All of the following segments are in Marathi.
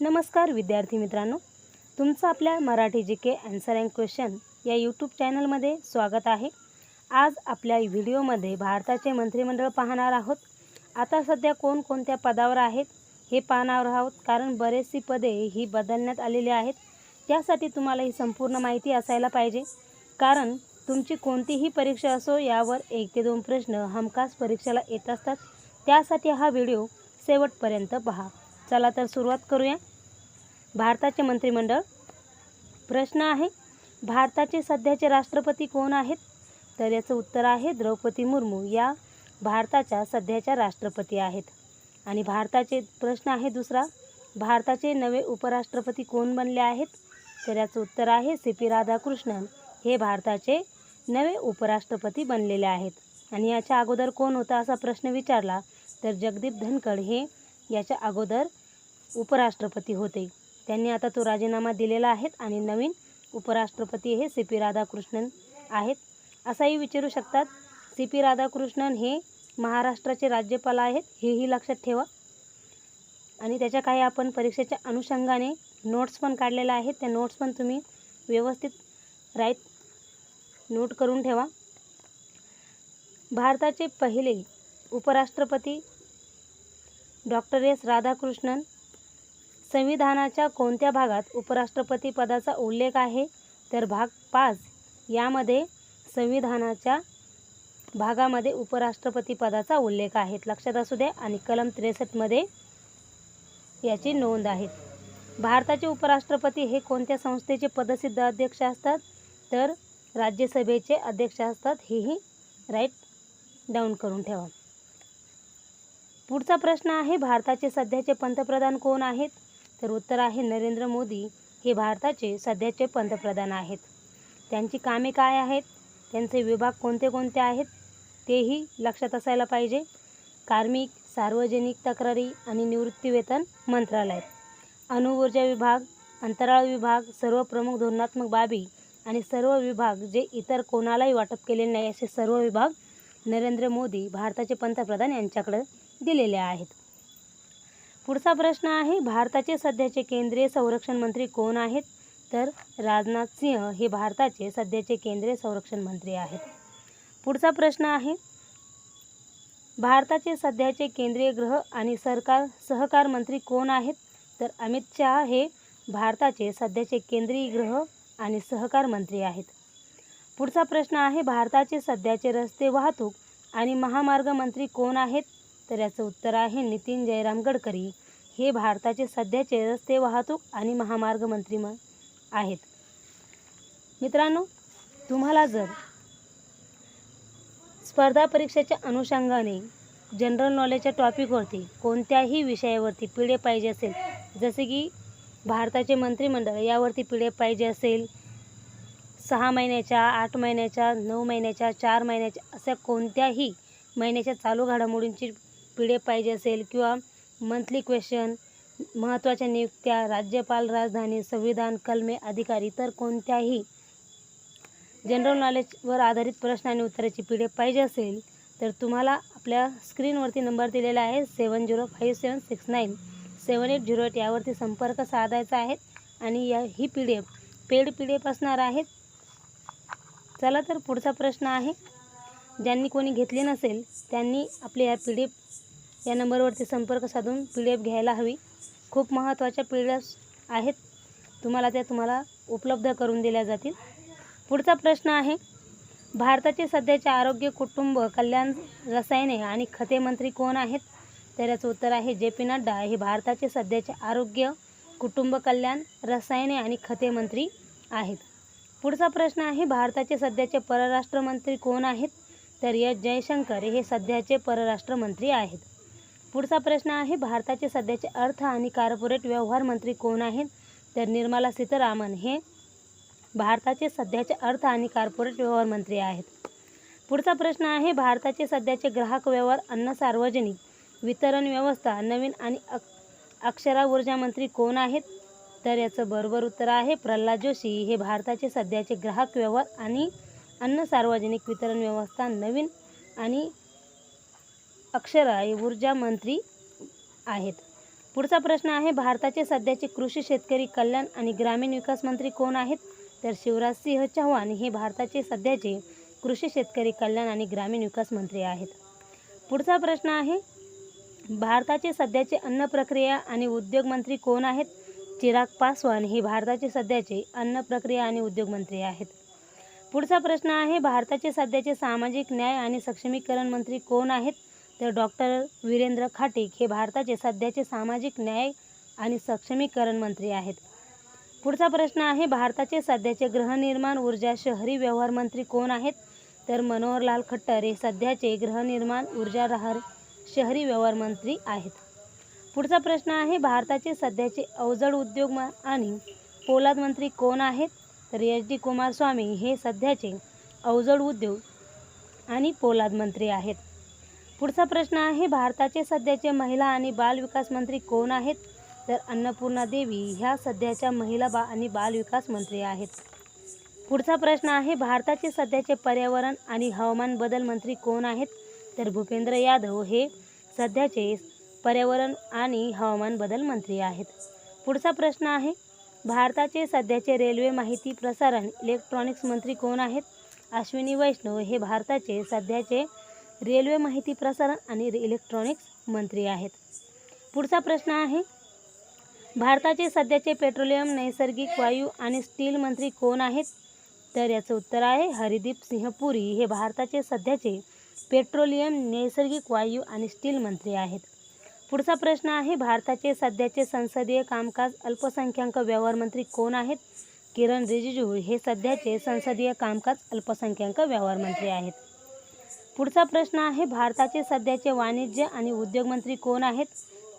नमस्कार विद्यार्थी मित्रांनो तुमचं आपल्या Marathi G K answer and question या यूट्यूब चॅनलमध्ये स्वागत आहे. आज आपल्या व्हिडिओमध्ये भारताचे मंत्रिमंडळ पाहणार आहोत. आता सध्या कोणकोणत्या पदावर आहेत हे पाहणार आहोत कारण बरेचशी पदे ही बदलण्यात आलेली आहेत. त्यासाठी तुम्हाला ही संपूर्ण माहिती असायला पाहिजे. कारण तुमची कोणतीही परीक्षा असो यावर एक ते दोन प्रश्न हमखास परीक्षेला येत असतात. त्यासाठी हा व्हिडिओ शेवटपर्यंत पहा. चला तर सुरुवात करूया. भारताचे मंत्रिमंडळ. प्रश्न आहे भारताचे सध्याचे राष्ट्रपती कोण आहेत? तर याचं उत्तर आहे द्रौपदी मुर्मू. या भारताच्या सध्याच्या राष्ट्रपती आहेत. आणि भारताचे प्रश्न आहे दुसरा भारताचे नवे उपराष्ट्रपती कोण बनले आहेत? तर याचं उत्तर आहे सी पी राधाकृष्णन. हे भारताचे नवे उपराष्ट्रपती बनलेले आहेत. आणि याच्या अगोदर कोण होता असा प्रश्न विचारला तर जगदीप धनखड हे याच्या अगोदर उपराष्ट्रपती होते. त्यांनी आता तो राजीनामा दिलेला आहे आणि नवीन उपराष्ट्रपती हे सी पी राधाकृष्णन आहेत. असाही विचारू शकतात सी पी राधाकृष्णन हे महाराष्ट्राचे राज्यपाल आहेत हेही लक्षात ठेवा. आणि त्याच्या काही आपण परीक्षेच्या अनुषंगाने नोट्स पण काढलेल्या आहेत. त्या नोट्स पण तुम्ही व्यवस्थित राईट नोट करून ठेवा. भारताचे पहिले उपराष्ट्रपती डॉक्टर एस राधाकृष्णन. संविधानाच्या कोणत्या भागात उपराष्ट्रपती पदाचा उल्लेख आहे? तर भाग पाच. यामध्ये संविधानाच्या भागामध्ये उपराष्ट्रपती पदाचा उल्लेख आहे. लक्षात असू द्या आणि कलम त्रेसष्टमध्ये याची नोंद आहे. भारताचे उपराष्ट्रपती हे कोणत्या संस्थेचे पदसिद्ध अध्यक्ष असतात? तर राज्यसभेचे अध्यक्ष असतात. हेही राईट डाऊन करून ठेवा. पुढचा प्रश्न आहे भारताचे सध्याचे पंतप्रधान कोण आहेत? तर उत्तर आहे नरेंद्र मोदी. हे भारताचे सध्याचे पंतप्रधान आहेत. त्यांची कामे काय आहेत? त्यांचे विभाग कोणते कोणते आहेत? तेही लक्षात असायला पाहिजे. कार्मिक सार्वजनिक तक्रारी आणि निवृत्तीवेतन मंत्रालय. अणुऊर्जा विभाग अंतराळ विभाग सर्व प्रमुख धोरणात्मक बाबी आणि सर्व विभाग जे इतर कोणालाही वाटप केलेले नाही असे सर्व विभाग नरेंद्र मोदी भारताचे पंतप्रधान यांच्याकडे दिलेल्या आहेत. पुढचा प्रश्न आहे भारताचे सध्याचे केंद्रीय संरक्षण मंत्री कोण आहेत? तर राजनाथ सिंह हे भारताचे सध्याचे केंद्रीय संरक्षण मंत्री आहेत. पुढचा प्रश्न आहे भारताचे सध्याचे केंद्रीय गृह आणि सरकार सहकार मंत्री कोण आहेत? तर अमित शहा हे भारताचे सध्याचे केंद्रीय गृह आणि सहकार मंत्री आहेत. पुढचा प्रश्न आहे भारताचे सध्याचे रस्ते वाहतूक आणि महामार्ग मंत्री कोण आहेत? तर याचं उत्तर आहे नितीन जयराम गडकरी. हे भारताचे सध्याचे रस्ते वाहतूक आणि महामार्ग मंत्री म आहेत. मित्रांनो तुम्हाला जर स्पर्धा परीक्षेच्या अनुषंगाने जनरल नॉलेजच्या टॉपिकवरती कोणत्याही विषयावरती पिढे पाहिजे असेल जसे की भारताचे मंत्रिमंडळ यावरती पिढे पाहिजे असेल सहा महिन्याच्या आठ महिन्याच्या नऊ महिन्याच्या चार महिन्याच्या अशा कोणत्याही महिन्याच्या चालू घडामोडींची पी डी एफ पाहिजे असेल किंवा मंथली क्वेश्चन महत्त्वाच्या नियुक्त्या राज्यपाल राजधानी संविधान कलमे अधिकारी तर कोणत्याही जनरल नॉलेजवर आधारित प्रश्न आणि उत्तराची पी डी एफ पाहिजे असेल तर तुम्हाला आपल्या स्क्रीनवरती नंबर दिलेला आहे seven zero five seven six nine seven eight zero eight यावरती संपर्क साधायचा आहे आणि या ही P D F paid P D F असणार आहेत. चला तर पुढचा प्रश्न आहे. ज्यांनी कोणी घेतली नसेल त्यांनी आपली या पी डी एफ या नंबरवरती संपर्क साधून पी डी एफ घ्यायला हवी. खूप महत्त्वाच्या पी डी एफ आहेत. तुम्हाला त्या तुम्हाला उपलब्ध करून दिल्या जातील. पुढचा प्रश्न आहे भारताचे सध्याचे आरोग्य कुटुंब कल्याण रसायने आणि खते मंत्री कोण आहेत? तर याचं उत्तर आहे जे पी नड्डा. हे भारताचे सध्याचे आरोग्य कुटुंब कल्याण रसायने आणि खते मंत्री आहेत. पुढचा प्रश्न आहे भारताचे सध्याचे परराष्ट्र मंत्री कोण आहेत? तर एस जयशंकर. हे सध्याचे परराष्ट्र मंत्री आहेत. पुढचा प्रश्न आहे भारताचे सध्याचे अर्थ आणि कॉर्पोरेट व्यवहार मंत्री कोण आहेत? तर निर्मला सीतारामन हे भारताचे सध्याचे अर्थ आणि कार्पोरेट व्यवहार मंत्री आहेत. पुढचा प्रश्न आहे भारताचे सध्याचे ग्राहक व्यवहार अन्न सार्वजनिक वितरण व्यवस्था नवीन आणि अक अक्षरा ऊर्जा मंत्री कोण आहेत? तर याचं बरोबर उत्तर आहे प्रल्हाद जोशी. हे भारताचे सध्याचे ग्राहक व्यवहार आणि अन्न सार्वजनिक वितरण व्यवस्था नवीन आणि अक्षरा ऊर्जा मंत्री आहेत. पुढचा प्रश्न आहे भारताचे सध्याचे कृषी शेतकरी कल्याण आणि ग्रामीण विकास मंत्री कोण आहेत? तर शिवराज सिंह चौहान हे भारताचे सध्याचे कृषी शेतकरी कल्याण आणि ग्रामीण विकास मंत्री आहेत. पुढचा प्रश्न आहे भारताचे सध्याचे अन्न प्रक्रिया आणि उद्योग मंत्री कोण आहेत? चिराग पासवान हे भारताचे सध्याचे अन्न प्रक्रिया आणि उद्योग मंत्री आहेत. पुढचा प्रश्न आहे भारताचे सध्याचे सामाजिक न्याय आणि सक्षमीकरण मंत्री कोण आहेत? तर डॉक्टर वीरेंद्र खाटीक हे भारताचे सध्याचे सामाजिक न्याय आणि सक्षमीकरण मंत्री आहेत. पुढचा प्रश्न आहे भारताचे सध्याचे गृहनिर्माण ऊर्जा शहरी व्यवहार मंत्री कोण आहेत? तर मनोहरलाल खट्टर हे सध्याचे गृहनिर्माण ऊर्जा राहर शहरी व्यवहार मंत्री आहेत. पुढचा प्रश्न आहे भारताचे सध्याचे अवजड उद्योग म- आणि पोलाद मंत्री कोण आहेत? तर एच डी कुमारस्वामी हे सध्याचे अवजड उद्योग आणि पोलाद मंत्री आहेत. पुढचा प्रश्न आहे भारताचे सध्याचे महिला आणि बाल विकास मंत्री कोण आहेत? तर अन्नपूर्णा देवी ह्या सध्याच्या महिला बा आणि बाल विकास मंत्री आहेत. पुढचा प्रश्न आहे भारताचे सध्याचे पर्यावरण आणि हवामान बदल मंत्री कोण आहेत? तर भूपेंद्र यादव हे सध्याचे पर्यावरण आणि हवामान बदल मंत्री आहेत. पुढचा प्रश्न आहे भारताचे सध्याचे रेल्वे माहिती प्रसारण इलेक्ट्रॉनिक्स मंत्री कोण आहेत? अश्विनी वैष्णव हे भारताचे सध्याचे रेल्वे माहिती प्रसारण आणि इलेक्ट्रॉनिक्स मंत्री आहेत. पुढचा प्रश्न आहे भारताचे सध्याचे पेट्रोलियम नैसर्गिक वायू आणि स्टील मंत्री कोण आहेत? तर याचं उत्तर आहे हरिदीप सिंह पुरी. हे भारताचे सध्याचे पेट्रोलियम नैसर्गिक वायू आणि स्टील मंत्री आहेत. पुढचा प्रश्न आहे भारताचे सध्याचे संसदीय कामकाज अल्पसंख्याक व्यवहार मंत्री कोण आहेत? किरण रिजिजू हे सध्याचे संसदीय कामकाज अल्पसंख्याक व्यवहार मंत्री आहेत. पुढचा प्रश्न आहे भारताचे सध्याचे वाणिज्य आणि उद्योग मंत्री कोण आहेत?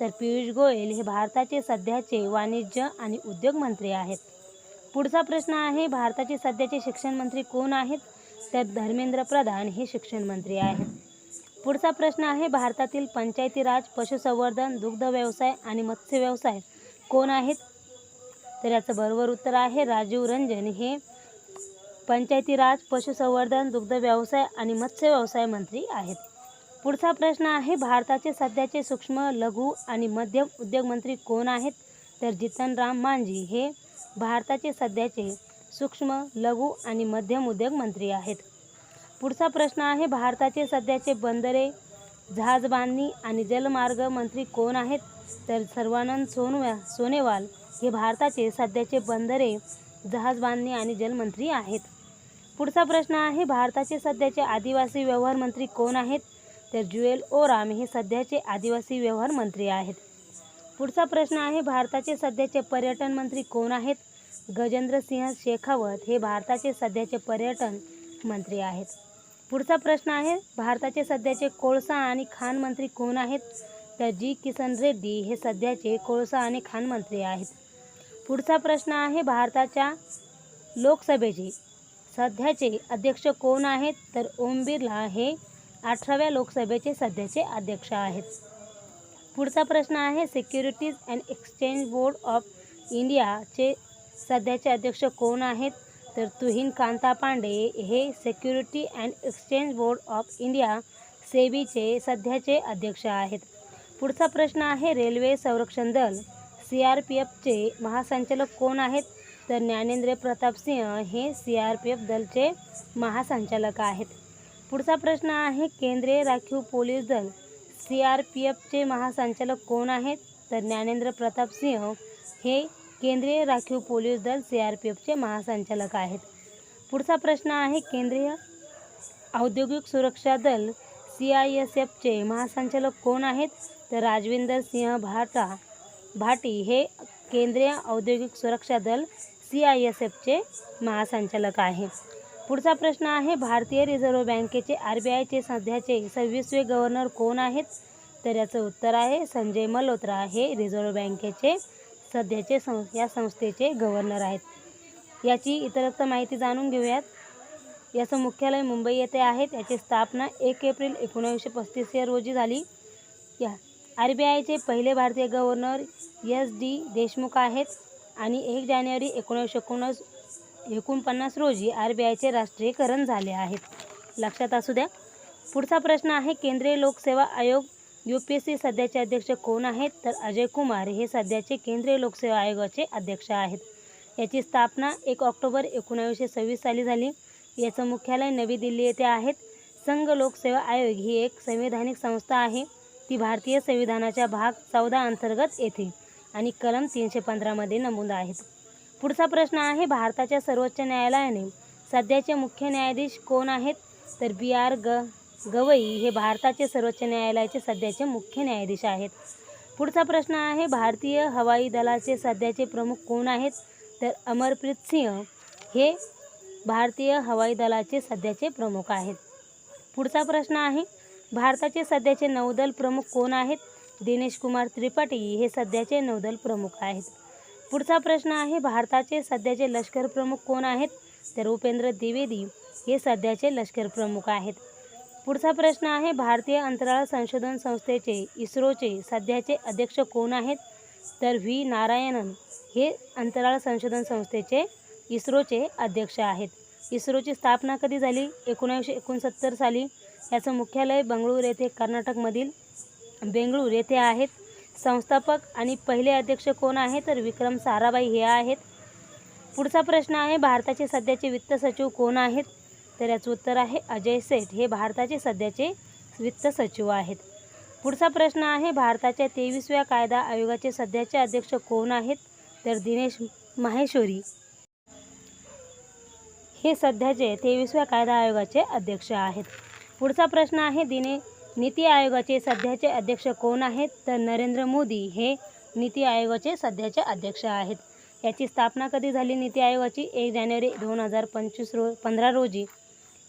तर पियुष गोयल हे भारताचे सध्याचे वाणिज्य आणि उद्योग मंत्री आहेत. पुढचा प्रश्न आहे भारताचे सध्याचे शिक्षण मंत्री कोण आहेत? तर धर्मेंद्र प्रधान हे शिक्षण मंत्री आहेत. पुढचा प्रश्न आहे भारतातील पंचायती राज पशुसंवर्धन दुग्ध व्यवसाय आणि मत्स्य व्यवसाय कोण आहेत? तर याचं बरोबर उत्तर आहे राजीव रंजन हे पंचायती राज पशुसंवर्धन दुग्ध व्यवसाय आणि मत्स्य व्यवसाय मंत्री आहेत. पुढचा प्रश्न आहे भारताचे सध्याचे सूक्ष्म लघु आणि मध्यम उद्योग मंत्री कोण आहेत? तर जितनराम मांझी हे भारताचे सध्याचे सूक्ष्म लघु आणि मध्यम उद्योग मंत्री आहेत. पुढचा प्रश्न आहे भारताचे सध्याचे बंदरे जहाज बांधणी आणि जलमार्ग मंत्री कोण आहेत? तर सर्वानंद सोनवा सोनेवाल हे भारताचे सध्याचे बंदरे जहाज बांधणी आणि जलमंत्री आहेत. पुढचा प्रश्न आहे भारताचे सध्याचे आदिवासी व्यवहार मंत्री कोण आहेत? तर जुएल ओराम हे सध्याचे आदिवासी व्यवहार मंत्री आहेत. पुढचा प्रश्न आहे भारताचे सध्याचे पर्यटन मंत्री कोण आहेत? गजेंद्र सिंह शेखावत हे भारताचे सध्याचे पर्यटन मंत्री आहेत. पुढचा प्रश्न आहे भारताचे सध्याचे कोळसा आणि खाण मंत्री कोण आहेत? तर जी किसन रेड्डी हे सध्याचे कोळसा आणि खाण मंत्री आहेत. पुढचा प्रश्न आहे भारताच्या लोकसभेचे सध्याचे अध्यक्ष कोण आहेत? तर ओम बिर्ला हे अठराव्या लोकसभेचे सध्याचे अध्यक्ष आहेत. पुढचा प्रश्न आहे securities and exchange board of इंडियाचे सध्याचे अध्यक्ष कोण आहेत? तर तुहिन कांता पांडे हे security and exchange board of India सेबीचे सध्याचे अध्यक्ष आहेत. पुढचा प्रश्न आहे रेल्वे संरक्षण दल सी आर पी एफचे महासंचालक कोण आहेत? तर ज्ञानेंद्र प्रताप सिंह हे सी आर पी एफ दलचे महासंचालक आहेत. पुढचा प्रश्न आहे केंद्रीय राखीव पोलीस दल सी आर पी एफचे महासंचालक कोण आहेत? तर ज्ञानेंद्र प्रताप सिंह हे केंद्रीय राखीव पोलीस दल सी आर पी एफचे महासंचालक आहेत. पुढचा प्रश्न आहे केंद्रीय औद्योगिक सुरक्षा दल सी आय एस एफचे महासंचालक कोण आहेत? तर राजविंदर सिंह भाटा भाटी हे केंद्रीय औद्योगिक सुरक्षा दल सी आय एस एफचे महासंचालक आहे. पुढचा प्रश्न आहे भारतीय रिझर्व्ह बँकेचे आर बी आयचे सध्याचे सव्वीसवे गव्हर्नर कोण आहेत? तर याचं उत्तर आहे संजय मल्होत्रा हे रिझर्व्ह बँकेचे सध्याचे सं या संस्थेचे गव्हर्नर आहेत. याची इतरत्र माहिती जाणून घेऊयात. याचं मुख्यालय मुंबई येथे आहे त्याची स्थापना एक एप्रिल एकोणीसशे पस्तीस या रोजी झाली. या आर बी आयचे पहिले भारतीय गव्हर्नर एस डी देशमुख आहेत. आणि एक जानेवारी एकोणीसशे एकोणस एकोणपन्नास रोजी आर बी आयचे राष्ट्रीयकरण झाले आहेत लक्षात असू द्या पुढचा प्रश्न आहे केंद्रीय लोकसेवा आयोग यू पी एस सी सध्याचे अध्यक्ष कोण आहेत? तर अजय कुमार हे सध्याचे केंद्रीय लोकसेवा आयोगाचे अध्यक्ष आहेत. याची स्थापना एक ऑक्टोबर एकोणावीसशे सव्वीस साली झाली. याचं मुख्यालय नवी दिल्ली येथे आहेत संघ लोकसेवा आयोग ही एक संवैधानिक संस्था आहे. ती भारतीय संविधानाच्या भाग चौदा अंतर्गत येते. आणि कलम तीनशे पंधरामध्ये नमूद आहेत. पुढचा प्रश्न आहे भारताच्या सर्वोच्च न्यायालयाने सध्याचे मुख्य न्यायाधीश कोण आहेत? तर बी आर ग गवई हे भारताचे सर्वोच्च न्यायालयाचे सध्याचे मुख्य न्यायाधीश आहेत. पुढचा प्रश्न आहे भारतीय हवाई दलाचे सध्याचे प्रमुख कोण आहेत? तर अमरप्रीत सिंह हे भारतीय हवाई दलाचे सध्याचे प्रमुख आहेत. पुढचा प्रश्न आहे भारताचे सध्याचे नौदल प्रमुख कोण आहेत? दिनेश कुमार त्रिपाठी हे सध्याचे नौदल प्रमुख आहेत. पुढचा प्रश्न आहे भारताचे सध्याचे लष्कर प्रमुख कोण आहेत? तर उपेंद्र द्विवेदी हे सध्याचे लष्कर प्रमुख आहेत. पुढचा प्रश्न आहे भारतीय अंतराळ संशोधन संस्थेचे इस्रोचे सध्याचे अध्यक्ष कोण आहेत? तर व्ही. नारायणन हे अंतराळ संशोधन संस्थेचे इस्रोचे अध्यक्ष आहेत. इस्रोची स्थापना कधी झाली? एकोणीसशे एकोणसत्तर साली. याचं मुख्यालय बंगळूर येथे कर्नाटकमधील बेंगळूर येथे आहेत. संस्थापक आणि पहिले अध्यक्ष कोण आहे तर विक्रम साराभाई हे आहेत. पुढचा प्रश्न आहे भारताचे सध्याचे वित्त सचिव कोण आहेत? तर याचं उत्तर आहे अजय सेठ हे भारताचे सध्याचे वित्त सचिव आहेत. पुढचा प्रश्न आहे भारताच्या तेवीसव्या कायदा आयोगाचे सध्याचे अध्यक्ष कोण आहेत? तर दिनेश माहेश्वरी हे सध्याचे तेवीसव्या कायदा आयोगाचे अध्यक्ष आहेत. पुढचा प्रश्न आहे दिने नीती आयोगाचे सध्याचे अध्यक्ष कोण आहेत? तर नरेंद्र मोदी हे नीती आयोगाचे सध्याचे अध्यक्ष आहेत. याची स्थापना कधी झाली नीती आयोगाची? एक जानेवारी दोन हजार पंचवीस रो पंधरा रोजी.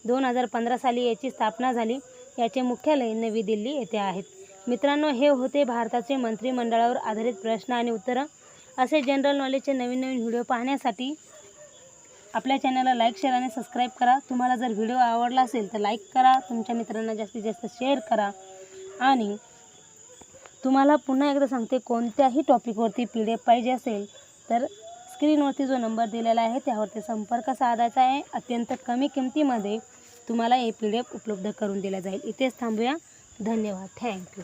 दोन हजार पंधरा साली याची स्थापना झाली. याचे मुख्यालय नवी दिल्ली येथे आहेत. मित्रांनो हे होते भारताचे मंत्रिमंडळावर आधारित प्रश्न आणि उत्तरं. असे जनरल नॉलेजचे नवीन नवीन व्हिडिओ पाहण्यासाठी आपल्या चॅनलला लाईक शेअर आणि सबस्क्राईब करा. तुम्हाला जर व्हिडिओ आवडला असेल तर लाईक करा. तुमच्या मित्रांना जास्तीत जास्त शेअर करा. आणि तुम्हाला पुन्हा एकदा सांगते कोणत्याही टॉपिकवरती पी डी एफ पाहिजे असेल तर स्क्रीनवरती जो नंबर दिलेला आहे त्यावरती संपर्क साधायचा आहे. अत्यंत कमी किमतीमध्ये तुम्हाला हे पी डी एफ उपलब्ध करून दिला जाईल. इथेच थांबूया. धन्यवाद. थँक्यू